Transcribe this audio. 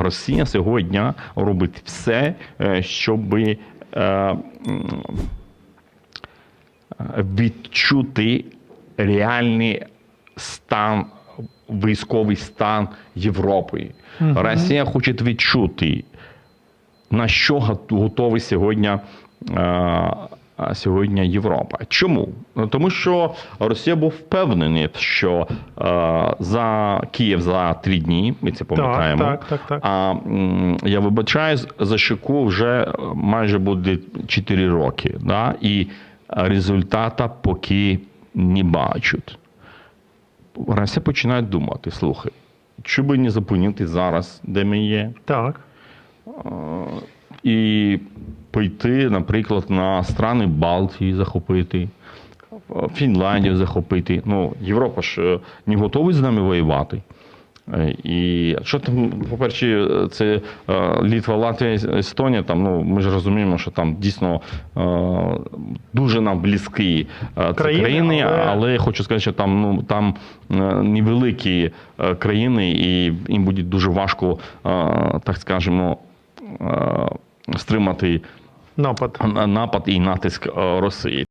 Росія сьогодні робить все, щоб відчути реальний стан, військовий стан Європи. Росія хоче відчути, на що гот- готовий сьогодні. Сьогодні Європа. Чому? Тому що Росія був впевнений, що е, за Київ за три дні, ми це пам'ятаємо. так, так, так. А м, я вибачаюсь, за Щеку вже майже буде 4 роки. Да? І результата поки не бачать. Росія починає думати: слухай, чи би не зупинити зараз, де ми є, Так. і пойти, наприклад, на страни Балтії захопити, Фінляндію захопити. Ну, Європа ж е, не готова з нами воювати. Е, І що там, по-перше, це е, Літва, Латвія, Естонія, там, ну, ми ж розуміємо, що там дійсно дуже нам близькі Країни, країни, але- але... хочу сказати, що там, ну, там невеликі країни, і їм буде дуже важко, так скажемо, стримати Напад. напад і натиск е, Росії.